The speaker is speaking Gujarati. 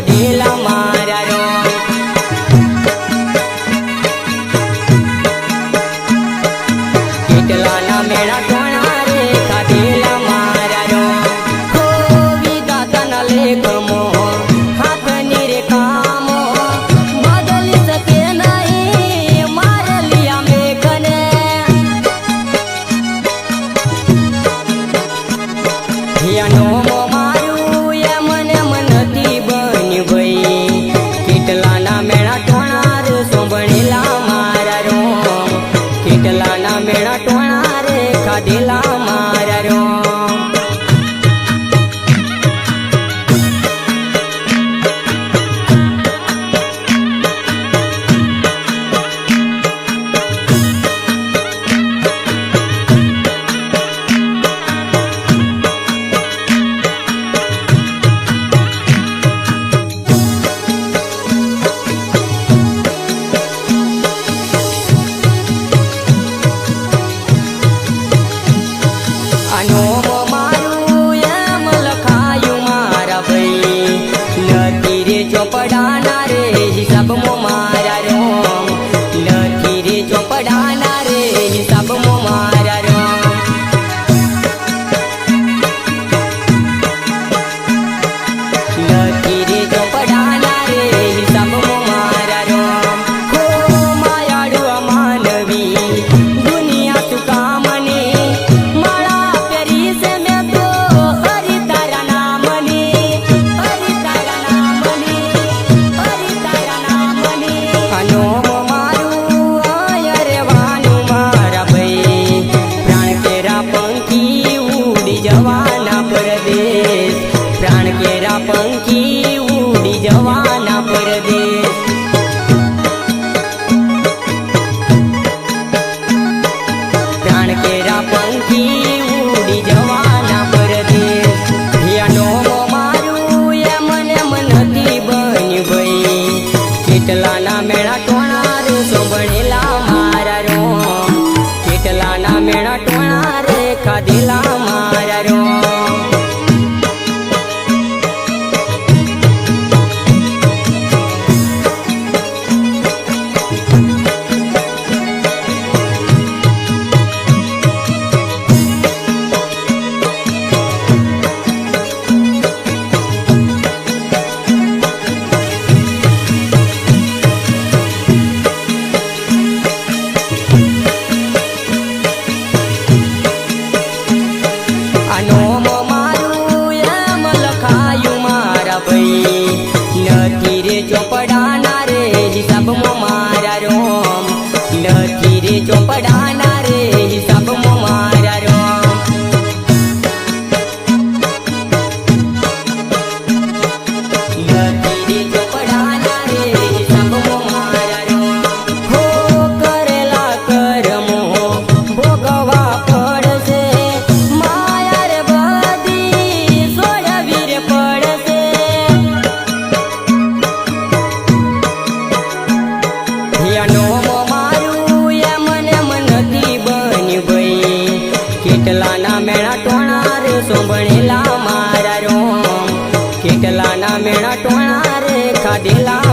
adalah I know. પરદેશ. પ્રાણ કેરા પંખી ઉડી જવાના પરદેશ. પ્રાણ કેરા પંખી ઉડી જવાના પરદેશ. યાનો મારું એ મને મન હતી બની ભાઈ કેટલાના મેળા ટોણા મારા રો કેટલાના મેળા ટોણા રે ખાધેલા ચોપડાના રે હિસાબમાં મારા રોમ. નથી રે ચોપડાના ढटोणा रेखा दिला